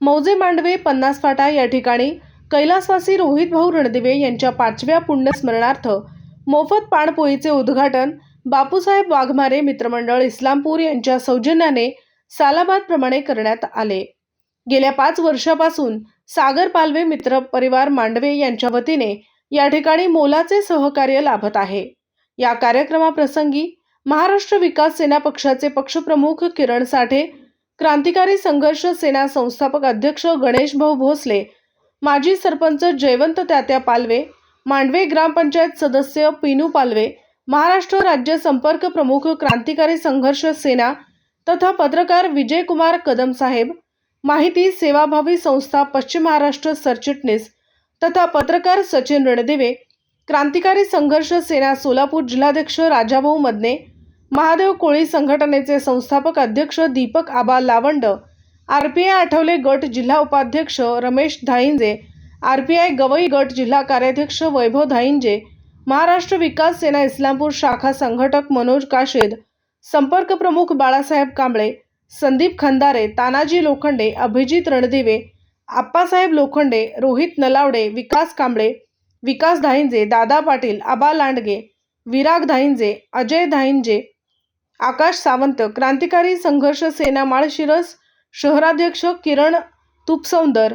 मौजे मांडवे पन्नास फाटा या ठिकाणी. कैलासवासी रोहित भाऊ रणदिवे यांच्या पाचव्या पुण्यस्मरणार्थ मोफत पाणपोईचे उद्घाटन बापूसाहेब वाघमारे मित्रमंडळ इस्लामपूर यांच्या सौजन्याने सालाबादप्रमाणे करण्यात आले. गेल्या पाच वर्षापासून सागर पालवे मित्र परिवार मांडवे यांच्या वतीने या ठिकाणी मोलाचे सहकार्य लाभत आहे. या कार्यक्रमाप्रसंगी महाराष्ट्र विकास सेना पक्षाचे पक्षप्रमुख किरण साठे क्रांतिकारी संघर्ष सेना संस्थापक अध्यक्ष गणेश भाऊ भोसले माजी सरपंच जयवंत तात्या पालवे मांडवे ग्रामपंचायत सदस्य पिनू पालवे महाराष्ट्र राज्य संपर्क प्रमुख क्रांतिकारी संघर्ष सेना तथा पत्रकार विजयकुमार कदम साहेब माहिती सेवाभावी संस्था पश्चिम महाराष्ट्र सरचिटणीस तथा पत्रकार सचिन रणदिवे क्रांतिकारी संघर्ष सेना सोलापूर जिल्हाध्यक्ष राजाभाऊ मदने महादेव कोळी संघटनेचे संस्थापक अध्यक्ष Deepak Aba Lavand R P I Athawale गट जिल्हा उपाध्यक्ष Ramesh Dhainje R P I Gavai गट जिल्हा कार्याध्यक्ष वैभव धाईंजे महाराष्ट्र विकास सेना इस्लामपूर शाखा संघटक मनोज काशेद संपर्क प्रमुख बाळासाहेब कांबळे संदीप खंदारे तानाजी लोखंडे अभिजित रणदिवे आप्पासाहेब लोखंडे रोहित नलावडे विकास कांबळे विकास धाईंजे दादा पाटील आबा लांडगे विराग धाईंजे अजय धाईंजे आकाश सावंत क्रांतिकारी संघर्ष सेना माळशिरस शहराध्यक्ष किरण तुपसौंदर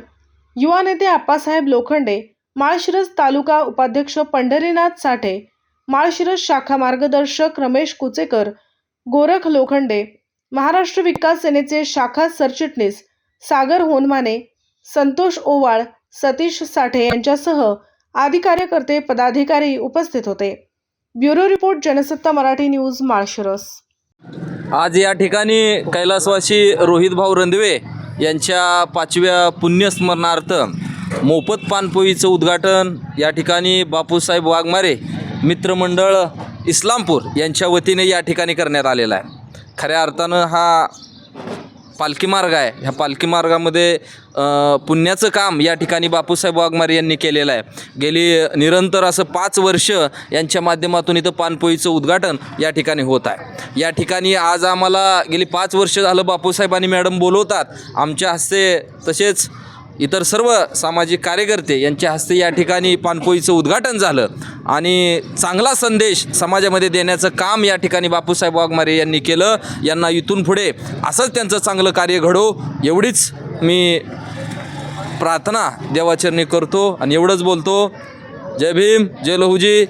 युवा नेते आप्पासाहेब लोखंडे माळशिरस तालुका उपाध्यक्ष पंढरीनाथ साठे माळशिरस शाखा मार्गदर्शक रमेश कुचेकर गोरख लोखंडे महाराष्ट्र विकास सेनेचे शाखा सरचिटणीस सागर होनमाने संतोष ओवाळ सतीश साठे यांच्यासह आदी कार्यकर्ते पदाधिकारी उपस्थित होते. Bureau report Jansatta Marathi news Malshiras. आज या ठिकाणी कैलासवासी रोहित भाऊ रंधवे यांच्या पाचव्या पुण्यस्मरणार्थ मोफत पानपोईचं उद्घाटन या ठिकाणी बापूसाहेब वाघमारे मित्रमंडळ इस्लामपूर यांच्या वतीने या ठिकाणी करण्यात आलेला आहे. खऱ्या अर्थानं हा पालखी मार्ग आहे. ह्या पालखी मार्गामध्ये पुण्याचं काम या ठिकाणी बापूसाहेब वाघमारे यांनी केलेलं आहे. गेली निरंतर असं पाच वर्ष यांच्या माध्यमातून इथं पानपोईचं उद्घाटन या ठिकाणी होत आहे. या ठिकाणी आज आम्हाला गेली पाच वर्ष झालं बापूसाहेब आणि मॅडम बोलवतात. आमच्या हस्ते तसेच इतर सर्व सामाजिक कार्यकर्ते यांच्या हस्ते या ठिकाणी पानपोईचं उद्घाटन झालं. आणि चांगला संदेश समाजामध्ये देण्याचं काम या ठिकाणी बापूसाहेब वाघमारे यांनी केलं. यांना इथून पुढे असंच त्यांचं चांगलं कार्य घडो एवढीच मी प्रार्थना देवाचरणी करतो आणि एवढंच बोलतो. जय भीम जय लहुजी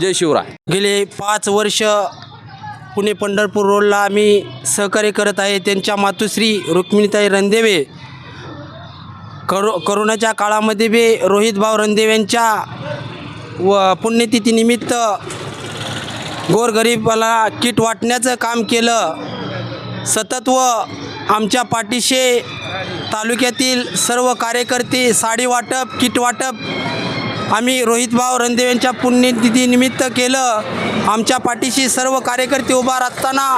जय शिवराय. गेले पाच वर्ष पुणे पंढरपूर रोडला आम्ही सहकार्य करत आहे. त्यांच्या मातुश्री रुक्मिणीताई रणदेवे करो करोनाच्या काळामध्ये बी रोहितभाऊ रणदेव यांच्या व पुण्यतिथीनिमित्त गोरगरीबाला किट वाटण्याचं काम केलं. सतत व आमच्या पाठीशी तालुक्यातील सर्व कार्यकर्ते साडी वाटप किट वाटप आम्ही रोहितभाऊ रणदेव यांच्या पुण्यतिथीनिमित्त केलं. आमच्या पाठीशी सर्व कार्यकर्ते उभा असताना